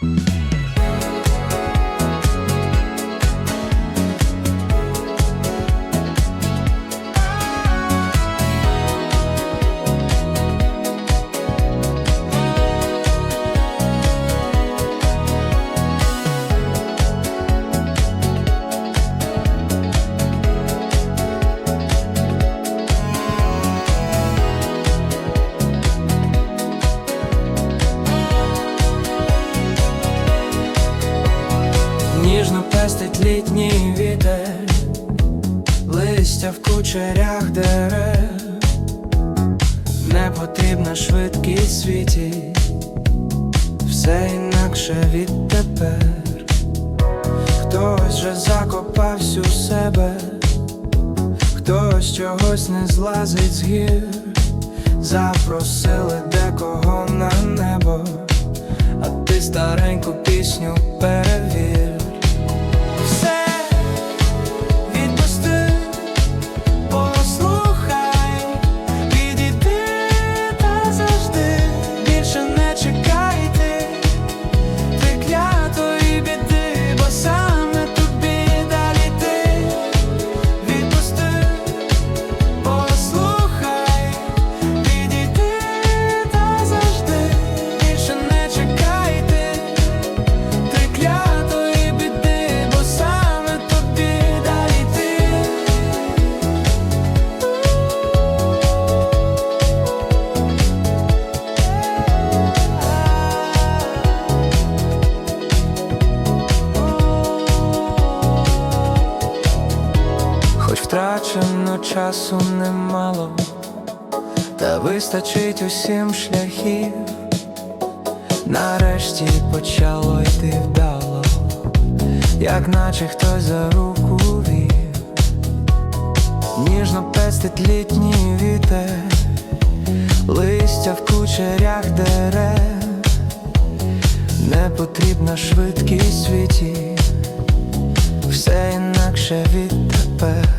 Bye. Ніжно пестить літній вітер, листя в кучерях дерев, не потрібна швидкість світі, все інакше відтепер. Хтось вже закопався у себе, хтось чогось не злазить з гір, запросили декого на небо, а ти стареньку пісню перевір. Втрачено часу немало, та вистачить усім шляхів. Нарешті почало йти вдало, як наче хтось за руку вів, ніжно пестить літній вітер, листя в кучерях дерев, не потрібна швидкість світі, все інакше відтепер.